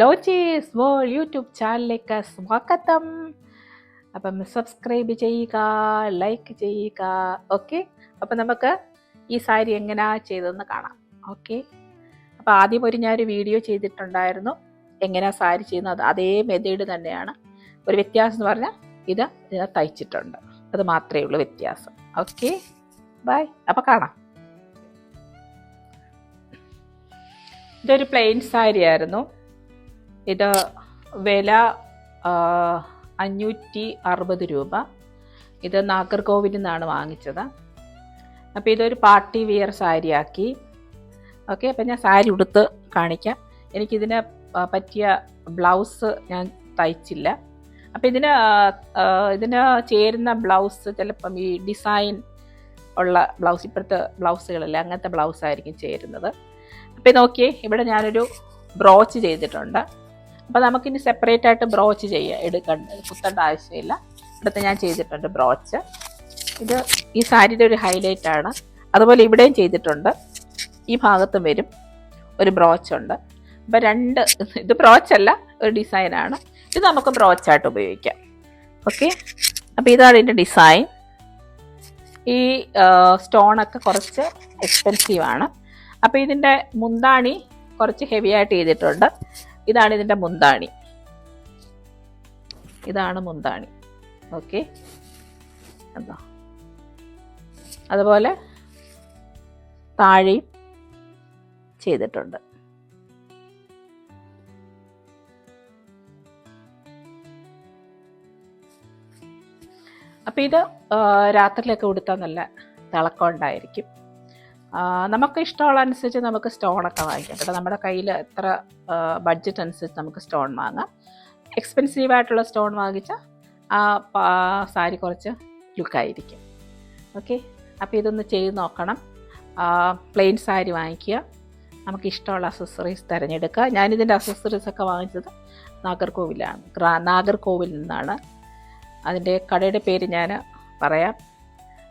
ലോച്ചീസ് wall YouTube ചാനലിലേക്ക് സ്വാഗതം. അപ്പം സബ്സ്ക്രൈബ് ചെയ്യുക ലൈക്ക് ചെയ്യുക ഓക്കെ അപ്പം നമുക്ക് ഈ സാരി എങ്ങനെയാ ചെയ്തതെന്ന് കാണാം ഓക്കെ അപ്പോൾ ആദ്യം ഒരു ഞാനൊരു വീഡിയോ ചെയ്തിട്ടുണ്ടായിരുന്നു. എങ്ങനെയാ സാരി ചെയ്യുന്നത് അതേ മെത്തേഡ് തന്നെയാണ്. ഒരു വ്യത്യാസം എന്ന് പറഞ്ഞാൽ ഇത് ഇതിനെ തയ്ച്ചിട്ടുണ്ട്. അത് മാത്രമേ ഉള്ളൂ വ്യത്യാസം ഓക്കെ ബൈ അപ്പോൾ കാണാം. ഇതൊരു പ്ലെയിൻ സാരി ആയിരുന്നു ഇത് വില അഞ്ഞൂറ്റി അറുപത് രൂപ. ഇത് നാഗർകോവിൽ നിന്നാണ് വാങ്ങിച്ചത്. അപ്പോൾ ഇതൊരു പാർട്ടി വിയർ ആക്കി. ഓക്കെ അപ്പം ഞാൻ സാരി ഉടുത്ത് കാണിക്കാം. എനിക്കിതിന് പറ്റിയ ബ്ലൗസ് ഞാൻ തയ്ച്ചില്ല. അപ്പം ഇതിന് ഇതിന് ചേരുന്ന ബ്ലൗസ് ചിലപ്പം ഈ ഡിസൈൻ ഉള്ള ബ്ലൗസ് ഇപ്പോഴത്തെ ബ്ലൗസുകളല്ലേ അങ്ങനത്തെ ബ്ലൗസ് ആയിരിക്കും ചേരുന്നത് അപ്പോൾ നോക്കിയേ ഇവിടെ ഞാനൊരു ബ്രോച്ച് ചെയ്തിട്ടുണ്ട്. അപ്പോൾ നമുക്കിനി സെപ്പറേറ്റ് ആയിട്ട് ബ്രോച്ച് ചെയ്യാം എടുക്കേണ്ട കുത്തേണ്ട ആവശ്യമില്ല. ഇവിടുത്തെ ഞാൻ ചെയ്തിട്ടുണ്ട് ബ്രോച്ച് ഇത് ഈ സാരിയുടെ ഒരു ഹൈലൈറ്റ് ആണ്. അതുപോലെ ഇവിടെയും ചെയ്തിട്ടുണ്ട്. ഈ ഭാഗത്തും വരും. ഒരു ബ്രോച്ച് ഉണ്ട്. അപ്പോൾ രണ്ട് ഇത് ബ്രോച്ച് അല്ല ഒരു ഡിസൈനാണ് ഇത് നമുക്ക് ബ്രോച്ചായിട്ട് ഉപയോഗിക്കാം. ഓക്കെ അപ്പോൾ ഇതാണ് ഇതിന്റെ ഡിസൈൻ ഈ സ്റ്റോണൊക്കെ കുറച്ച് എക്സ്പെൻസീവാണ് അപ്പോൾ ഇതിന്റെ മുന്താണി കുറച്ച് ഹെവി ആയിട്ട് ചെയ്തിട്ടുണ്ട്. ഇതാണ് ഇതിന്റെ മുന്താണി. ഇതാണ് മുന്താണി. ഓക്കെ എന്താ അതുപോലെ താഴെയും ചെയ്തിട്ടുണ്ട്. അപ്പം ഇത് രാത്രിയിലൊക്കെ ഉടുത്താൽ നല്ല തിളക്കം ഉണ്ടായിരിക്കും. നമുക്ക് ഇഷ്ടമുള്ള അനുസരിച്ച് നമുക്ക് സ്റ്റോണൊക്കെ വാങ്ങിക്കാം കേട്ടോ. നമ്മുടെ കയ്യിൽ എത്ര ബഡ്ജറ്റ് അനുസരിച്ച് നമുക്ക് സ്റ്റോൺ വാങ്ങാം. എക്സ്പെൻസീവ് ആയിട്ടുള്ള സ്റ്റോൺ വാങ്ങിച്ചാൽ ആ സാരി കുറച്ച് ലുക്കായിരിക്കും ഓക്കെ അപ്പോൾ ഇതൊന്ന് ചെയ്ത് നോക്കണം. പ്ലെയിൻ സാരി വാങ്ങിക്കുക. നമുക്ക് ഇഷ്ടമുള്ള അസസറീസ് തിരഞ്ഞെടുക്കുക. ഞാനിതിന്റെ അസസറീസ് ഒക്കെ വാങ്ങിച്ചത് നാഗർകോവിലാണ്. ഗ്രാ നാഗർകോവിൽ നിന്നാണ്. അതിന്റെ കടയുടെ പേര് ഞാൻ പറയാം.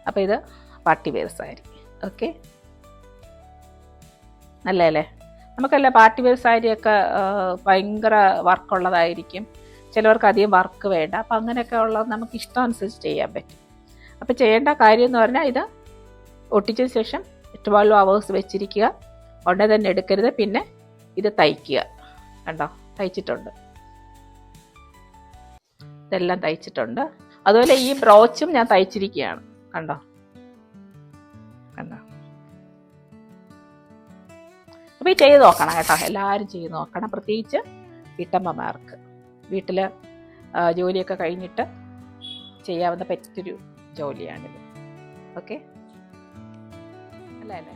അപ്പോൾ ഇത് പാട്ടിവേർ സാരി. ഓക്കെ നല്ലതല്ലേ നമുക്കല്ല പാർട്ടി വെയർ സാരിയൊക്കെ ഭയങ്കര വർക്കുള്ളതായിരിക്കും. ചിലവർക്ക് അധികം വർക്ക് വേണ്ട. അപ്പം അങ്ങനെയൊക്കെ ഉള്ളത് നമുക്ക് ഇഷ്ടം അനുസരിച്ച് ചെയ്യാൻ പറ്റും. അപ്പോൾ ചെയ്യേണ്ട കാര്യം എന്ന് പറഞ്ഞാൽ ഇത് ഒട്ടിച്ചതിന് ശേഷം ട്വൽവ് അവേഴ്സ് വെച്ചിരിക്കുക. ഉടനെ തന്നെ എടുക്കരുത്. പിന്നെ ഇത് തയ്ക്കുക. കണ്ടോ? തയ്ച്ചിട്ടുണ്ട്. ഇതെല്ലാം തയ്ച്ചിട്ടുണ്ട്. അതുപോലെ ഈ ബ്രോച്ചും ഞാൻ തയ്ച്ചിരിക്കുകയാണ്. കണ്ടോ? അപ്പോൾ ഈ ചെയ്ത് നോക്കണം കേട്ടോ. എല്ലാവരും ചെയ്ത് നോക്കണം. പ്രത്യേകിച്ച് വീട്ടമ്മമാർക്ക്. വീട്ടിൽ ജോലിയൊക്കെ കഴിഞ്ഞിട്ട് ചെയ്യാവുന്ന പറ്റൊരു ജോലിയാണിത്. ഓക്കെ? അല്ലേ അല്ലേ?